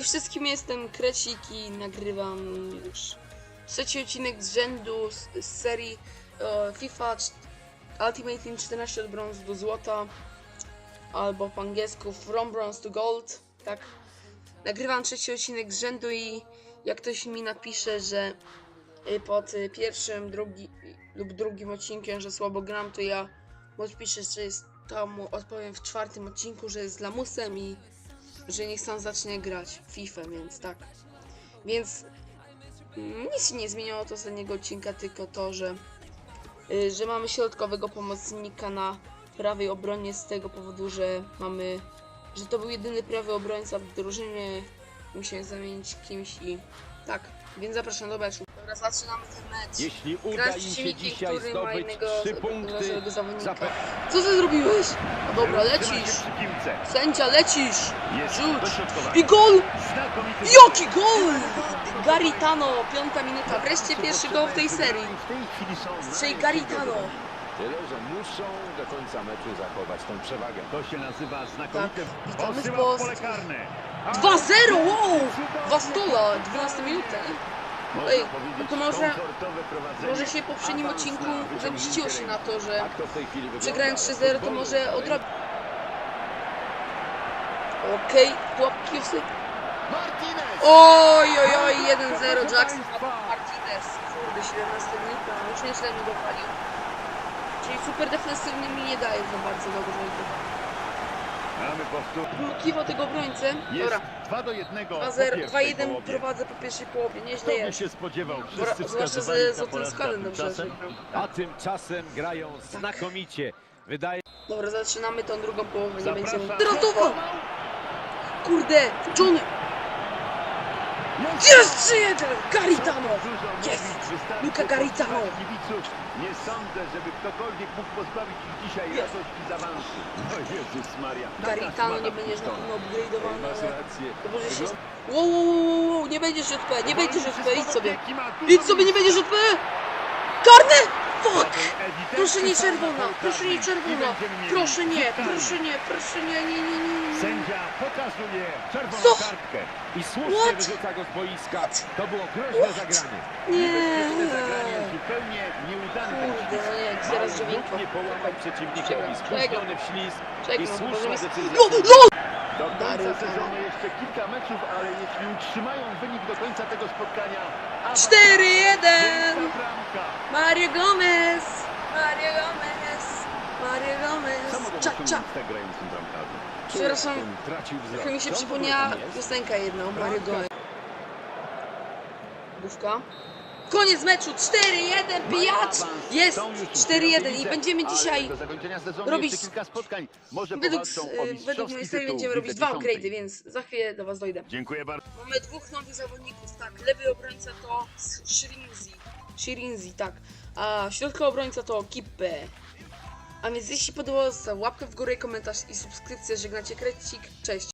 Hej wszystkim, jestem Krecik i nagrywam już trzeci odcinek z rzędu z, z serii e, FIFA Ultimate Team 14 od brązu do złota albo po angielsku From Bronze to Gold, tak. Nagrywam trzeci odcinek z rzędu i jak ktoś mi napisze, że y, pod pierwszym, drugi lub drugim odcinkiem, że słabo gram, to ja mu odpiszę, że jest to mu odpowiem w czwartym odcinku, że jest lamusem i że niech sam zacznie grać w FIFA, więc tak. Więc mm, nic się nie zmieniło od ostatniego odcinka, tylko to, że, y, że mamy środkowego pomocnika na prawej obronie z tego powodu, że mamy, że to był jedyny prawy obrońca w drużynie. Musimy zamienić kimś i tak. Więc zapraszam do meczu. Dobra, zaczynamy ten mecz. Jeśli uda im się przeciwnikiem, dzisiaj który ma zdobyć innego trzy punkty, naszego zawodnika. zape- Co ty zrobiłeś? No dobra, lecisz. się przy piłce. Sędzia, lecisz. Jest Rzuć. dośrodkowanie. I gol! Znakomity Jaki gol! Garitano, piąta minuta. Wreszcie pierwszy gol w tej serii. W tej chwili są Strzej Garitano. Tyle, że muszą do końca meczu zachować tą przewagę. To się nazywa znakomite Tak, witamy w karne. 2-0, wow! Wastola, 12 minuta. Ej, to może-. Może się w poprzednim odcinku zemściło się na to, że Tak przegrając 3-0 to może odrobić. Okej, pułapki osy. Martinez! Oj, oj, oj, 1-0 Jackson Martinez. Kurde, 17 minuta, już nieźle mi dopalił. Czyli super defensywny mi nie daje za bardzo dobrze. Mamy powtórkę. Blokiwał tego obrońcę. Jest Dobra, 2 do 1 po 2-0, pierwszej 2-1 połowie. prowadzę po pierwszej połowie, nieźle Kto by jest. się spodziewał? Zwłaszcza Wszyscy ze- wskazywali z na składem a dobrze, tymczasem- że- A tymczasem grają znakomicie. Wydaje Dobra, zaczynamy tą drugą połowę, nie Zapraszam. będziemy... Ratował! Kurde, Johnny! Jest 3-1! Garitano! Luka Garitano! Kibiców. Nie sądzę, żeby ktokolwiek mógł pozbawić ich dzisiaj Jest. radości z awansu. O Jezus Maria. słaba nie będziesz na pewno upgrade'owany, Masz ale... rację. To może się... Wygląda- Wow, wow, wow, wow, nie będziesz JP, nie będziesz JP, idź sobie! Idź sobie, nie będziesz JP! Karne! Fuck! Proszę nie czerwona, proszę nie czerwona! Proszę nie, proszę nie, proszę nie, nie, nie, nie, nie. Sędzia pokazuje czerwoną Co? kartkę i słusznie What? wyrzuca go z boiska. To było groźne What? zagranie. Nie. Zagranie, zupełnie nieudane. Kurde, no nie, zaraz Mało żywinko. nie połamać przeciwnikowi, spóźniony w ślizg i Czekaj, no, słuszna może decyzja. No, no! Do końca sezonu jeszcze kilka meczów, ale jeśli utrzymają wynik do końca tego spotkania, awans 4-1! piękna bramka. Mario Gomez! Mario Gomez! Mario Gomez! Cza, cza! Przepraszam. Trochę mi się przypomniała piosenka jedna o Mario Gomez. Główka. Koniec meczu! 4-1, pijacz! Jest! Są już 4-1 i będziemy dzisiaj robić- Według, e, według mojej serii będziemy robić dwa upgrade'y, więc za chwilę do was dojdę. Dziękuję bardzo. Mamy dwóch nowych zawodników, tak. Lewy obrońca to Shirinzi. Shirinzi, tak. A środkowy obrońca to Kippe. A więc jeśli podobało, łapkę w górę, komentarz i subskrypcję. Żegnacie Krecik. Cześć.